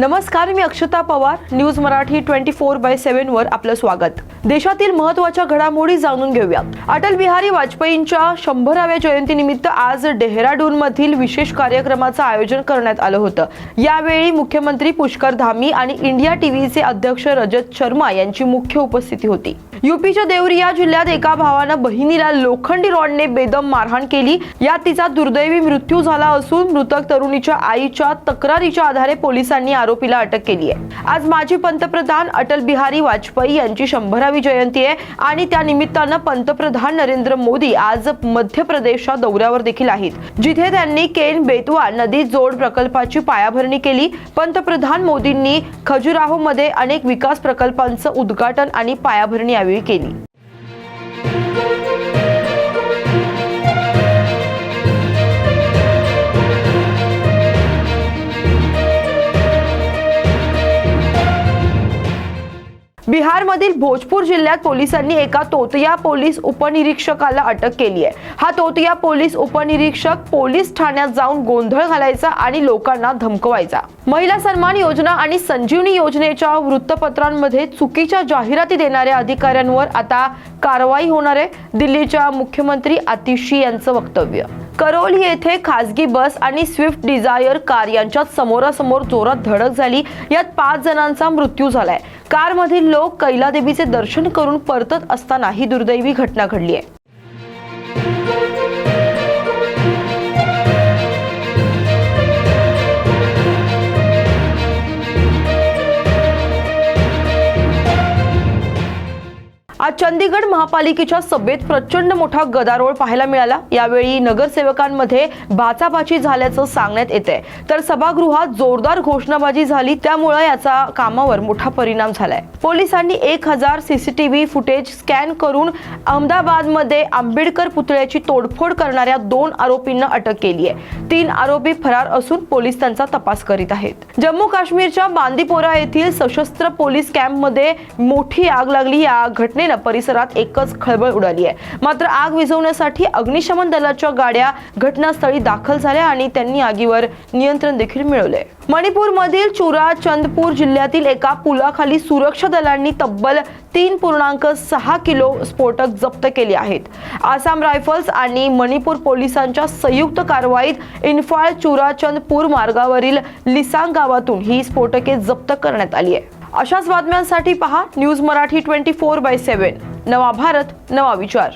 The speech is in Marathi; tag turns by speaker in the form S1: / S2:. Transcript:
S1: नमस्कार मी Akshata Pawar news Marathi twenty four by seven वर आपलं स्वागत. देशातील महत्त्वाच्या घडामोडी जाणून घेऊया अटल बिहारी वाजपेयींच्या शंभराव्या जयंतीनिमित्त आज डेहराडून मधील विशेष कार्यक्रमाचं आयोजन करण्यात आलं होतं. यावेळी मुख्यमंत्री पुष्कर धामी आणि इंडिया टीव्हीचे अध्यक्ष रजत शर्मा यांची मुख्य उपस्थिती होती. युपीच्या देवरिया जिल्ह्यात एका भावानं बहिणीला लोखंडी रॉडने बेदम मारहाण केली. यात तिचा दुर्दैवी मृत्यू झाला असून मृतक तरुणीच्या आईच्या तक्रारीच्या आधारे पोलिसांनी आरोपीला अटक केली आहे. आज माजी पंतप्रधान अटल बिहारी वाजपेयी यांची शंभरावी जयंती आहे आणि त्या निमित्तानं पंतप्रधान नरेंद्र मोदी आज मध्य प्रदेशच्या दौऱ्यावर देखील आहेत. जिथे त्यांनी केन बेतवा नदी जोड प्रकल्पाची पायाभरणी केली. पंतप्रधान मोदींनी खजुराहो मध्ये अनेक विकास प्रकल्पांचं उद्घाटन आणि पायाभरणी यावेळी केली. बिहारमधील भोजपूर जिल्ह्यात पोलिसांनी एका तोतया पोलीस उपनिरीक्षकाला अटक केली आहे. हा तोतया पोलीस उपनिरीक्षक पोलीस ठाण्यात जाऊन गोंधळ घालायचा आणि लोकांना धमकवायचा. महिला सन्मान योजना आणि संजीवनी योजनेच्या वृत्तपत्रांमध्ये चुकीच्या जाहिराती देणाऱ्या अधिकाऱ्यांवर आता कारवाई होणार आहे. दिल्लीच्या मुख्यमंत्री आतिशी यांचं वक्तव्य. करोली येथे खासगी बस आणि स्विफ्ट डिझायर कार यांच्यात समोरासमोर जोरात धडक झाली. यात पाच जणांचा मृत्यू झालाय. कारमधील लोक कैलादेवीचे दर्शन करून परतत असताना ही दुर्दैवी घटना घडली आहे. आज चंदीगड महापालिकेच्या सभेत प्रचंड मोठा गदारोळ पाहायला मिळाला. यावेळी नगरसेवकांमध्ये बाचाबाची झाल्याचं सांगण्यात येते तर सभागृहात जोरदार घोषणाबाजी झाली त्यामुळे याचा कामावर मोठा परिणाम झालाय. पोलिसांनी एक हजार सीसीटीव्ही फुटेज स्कॅन करून अहमदाबादमध्ये आंबेडकर पुतळ्याची तोडफोड करणाऱ्या दोन आरोपींना अटक केली आहे. तीन आरोपी फरार असून पोलीस त्यांचा तपास करीत आहेत. जम्मू काश्मीरच्या बांदीपोरा येथील सशस्त्र पोलीस कॅम्पमध्ये मोठी आग लागली. या घटनेनं परिसरात एकच खळबळ उडाली आहे. मात्र आग विझवण्यासाठी अग्निशमन दलाच्या गाड्या घटनास्थळी दाखल झाल्या आणि त्यांनी आगीवर नियंत्रण देखील मिळवले मणिपूरमधील चुराचंदपूर जिल्ह्यातील एका पुलाखाली सुरक्षा दलांनी तब्बल तीन पूर्णांक सहा किलो स्फोटक जप्त केले आहेत. आसाम रायफल्स आणि मणिपूर पोलिसांच्या संयुक्त कारवाईत इन्फाळ चुराचंदपूर मार्गावरील लिसांग गावातून ही स्फोटके जप्त करण्यात आली आहे अशाच बातम्यांसाठी पहा news Marathi twenty four by seven नवा भारत नवा विचार.